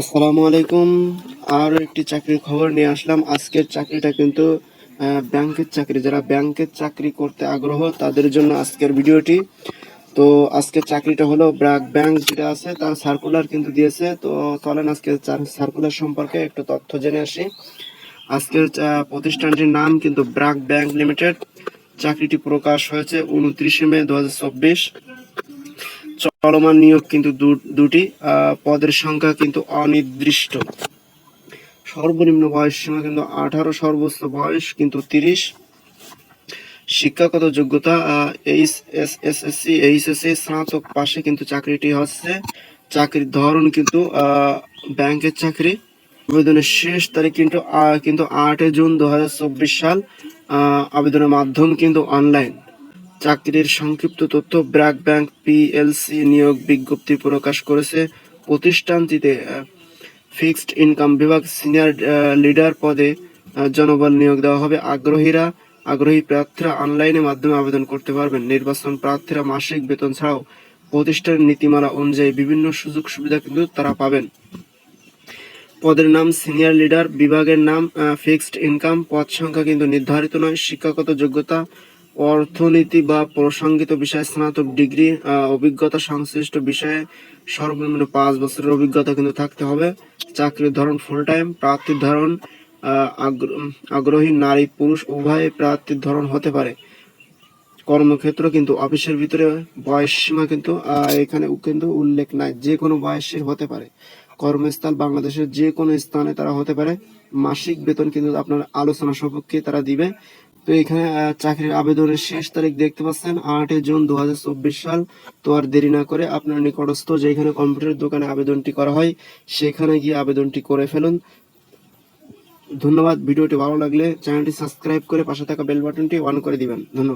আসসালামু আলাইকুম। আর একটি চাকরির খবর নিয়ে আসলাম। আজকের চাকরিটা কিন্তু ব্যাংকের চাকরি। যারা ব্যাংকের চাকরি করতে আগ্রহ, তাদের জন্য আজকের ভিডিওটি। তো আজকের চাকরিটা হলো ব্র্যাক ব্যাংক যেটা আছে, তার সার্কুলার কিন্তু দিয়েছে। তো চলেন আজকে সার্কুলার সম্পর্কে একটু তথ্য জেনে আসি। আজকের প্রতিষ্ঠানটির নাম কিন্তু ব্র্যাক ব্যাংক লিমিটেড। চাকরিটি প্রকাশ হয়েছে উনত্রিশে মে দু হাজার চব্বিশ। চলমান নিয়োগ কিন্তু দুটি পদের সংখ্যা কিন্তু অনির্দিষ্ট। সর্বনিম্ন বয়স সীমা কিন্তু আঠারো, সর্বোচ্চ বয়স কিন্তু তিরিশ। শিক্ষাগত যোগ্যতা H S S S C HSC স্নাতক পাশে কিন্তু চাকরিটি হচ্ছে। চাকরির ধরন কিন্তু ব্যাংকের চাকরি। আবেদনের শেষ তারিখ কিন্তু কিন্তু আটই জুন দু হাজার চব্বিশ সাল। আবেদনের মাধ্যম কিন্তু অনলাইন। চাকরির সংক্ষিপ্ত তথ্য ব্র্যাক ব্যাংক পিএলসি নিয়োগ বিজ্ঞপ্তি প্রকাশ করেছে প্রতিষ্ঠানটিতে ফিক্সড ইনকাম বিভাগ সিনিয়র লিডার পদে জনবল নিয়োগ দেওয়া হবে। আগ্রহীরা, আগ্রহী প্রার্থীরা অনলাইনের মাধ্যমে আবেদন করতে পারবেন। নির্বাচন প্রার্থীরা মাসিক বেতন ছাড়াও প্রতিষ্ঠানের নীতিমালা অনুযায়ী বিভিন্ন সুযোগ সুবিধা কিন্তু তারা পাবেন। পদের নাম সিনিয়র লিডার, বিভাগের নাম ফিক্সড ইনকাম। পদ সংখ্যা কিন্তু নির্ধারিত নয়। শিক্ষাগত যোগ্যতা অর্থনীতি বা প্রসঙ্গিত বিষয়ে স্নাতক ডিগ্রি অভিজ্ঞতা সংশ্লিষ্ট বিষয়ে সর্বনিম্ন পাঁচ বছরের অভিজ্ঞতা কিন্তু থাকতে হবে। চাকরির ধরন ফুল টাইম প্রার্থীর ধরন আগ্রহী নারী, পুরুষ, উভয় প্রার্থীর ধরন হতে পারে। কর্মক্ষেত্র কিন্তু অফিসের ভিতরে, বয়স সীমা কিন্তু এখানে কিন্তু উল্লেখ নাই। যে কোনো বয়সের হতে পারে। কর্মস্থল বাংলাদেশের যে কোনো স্থানে তারা হতে পারে। মাসিক বেতন কিন্তু আপনার আলোচনা সপক্ষে তারা দিবে। তো এখানে চাকরির আবেদনের শেষ তারিখ দেখতে পাচ্ছেন, আটই জুন দু হাজার চব্বিশ সাল। তো আর দেরি না করে আপনার নিকটস্থ যেখানে কম্পিউটার দোকানে আবেদনটি করা হয়, সেখানে গিয়ে আবেদনটি করে ফেলুন। ধন্যবাদ, ভিডিওটি ভালো লাগলে চ্যানেলটি সাবস্ক্রাইব করে পাশে থাকা বেল বাটনটি অন করে দিবেন। ধন্যবাদ।